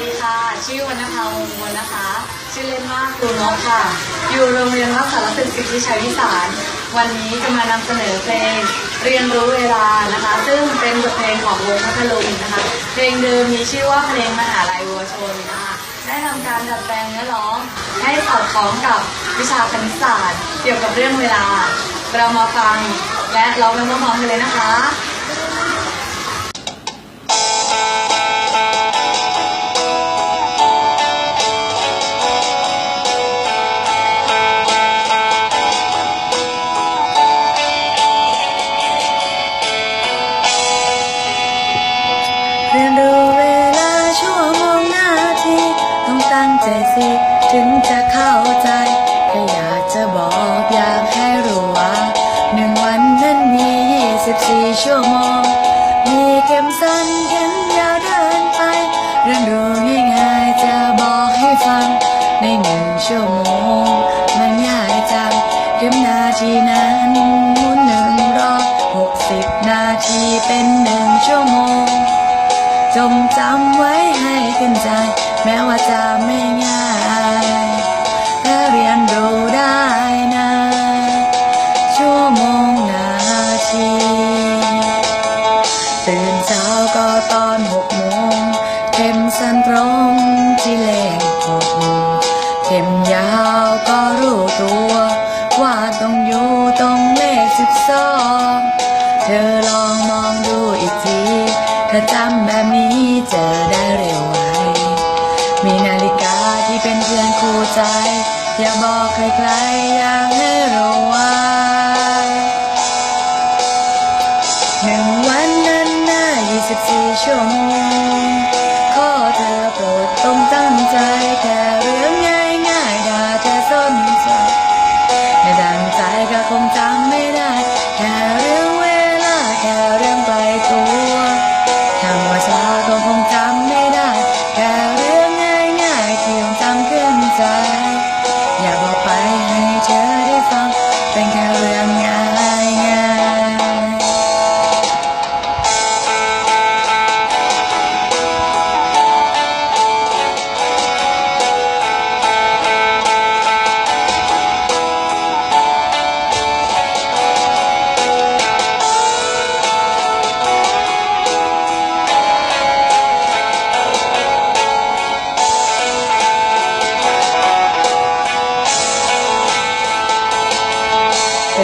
ดีค่ะ ชื่อวรรณภาวงมนนะคะ ชื่อเล่นว่าครูนกค่ะ อยู่โรงเรียนวัดสารสิทธิ์ที่ชัยวิสาร วันนี้จะมานำเสนอเพลงเรียนรู้เวลานะคะ ซึ่งเป็นบทเพลงของวงพัทลุงนะคะ เพลงเดิมมีชื่อว่าเพลงมหาลัยวัวชนนะคะ ได้ทำการดัดแปลงเนื้อร้อง ให้สอดคล้องกับวิชาคณิตศาสตร์ เกี่ยวกับเรื่องเวลา เรามาฟังและร้องไปพร้อมๆกันเลยนะคะ เรียนรู้เวลาชั่วโมงนาที ต้องตั้งใจสิ ถึงจะเข้าใจแค่อยากจะบอกอยากให้รู้ว่าหนึ่งวันนั้นมี 24 ชั่วโมง มีเข็มสั้นเข็มยาวเดินไป เรียนรู้ง่ายๆจะบอกให้ฟัง ในหนึ่งชั่วโมง มันง่ายจังเข็มนาทีนั้นหมุนหนึ่งรอบหกสิบนาทีเป็นหนึ่งชั่วโมง จงจำไว้ให้ขึ้นใจ แม้ว่าจะไม่ง่ายถ้าเรียนรู้ได้นะ ชั่วโมงนาทีตื่นเช้าก็ตอนหกโมงเข็มสั้นตรงที่เลขหกเข็มยาวก็รู้ตัว ว่าต้องอยู่ตรงเลขสิบสองเธอลอง ถ้าจำแบบนี้จะได้เร็วไว มีนาฬิกาที่เป็นเพื่อนคู่ใจ อย่าบอกใครๆอยากให้รู้ว่าหนึ่งวันนั้นน่า24 ชั่วโมง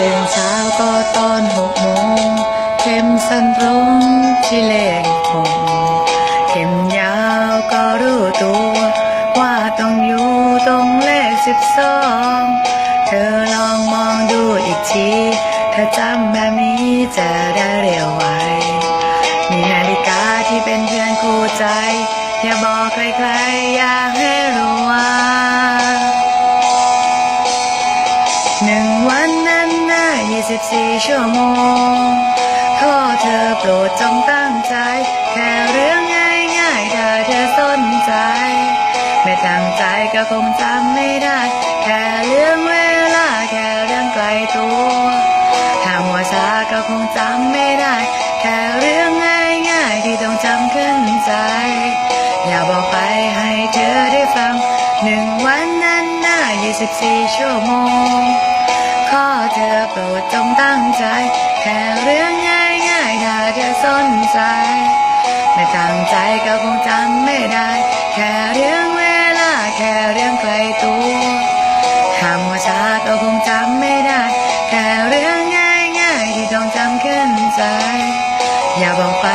ื่นเช้าก็ตอนหกโมงเข็มสั้นตรงที่เลขหกเข็มยาวก็รู้ตัว ว่าต้องอยู่ตรงเลขสิบสองเธอลองมองดูอีกทีถ้าจำแบบนี้จะได้เร็วไวมีนาฬิกาที่เป็นเพื่อนคู่ใจ อย่าบอกใคร 24 ชั่วโมง ขอเธอโปรดจงตั้งใจ แค่เรื่องง่ายๆถ้าเธอสนใจ ไม่ตั้งใจก็คงจำไม่ได้ แค่เรื่องเวลาแค่เรื่องไกลตัว ถ้ามัวชาก็คงจำไม่ได้ แค่เรื่องง่ายๆที่ต้องจำขึ้นใจ อย่าบอกไปให้เธอได้ฟังหนึ่งวันนั้นน่า24 ชั่วโมง อเธอโปรดจงตั้งใจ แค่เรื่องง่ายง่ายถ้าเธอสนใจ ไม่ตั้งใจก็คงจำไม่ได้ แค่เรื่องเวลาแค่เรื่องไกลตัวหำว่าช้าก็คงจำไม่ได้ แค่เรื่องง่ายง่ายที่ต้องจำขึ้นใจ อย่าบอกไป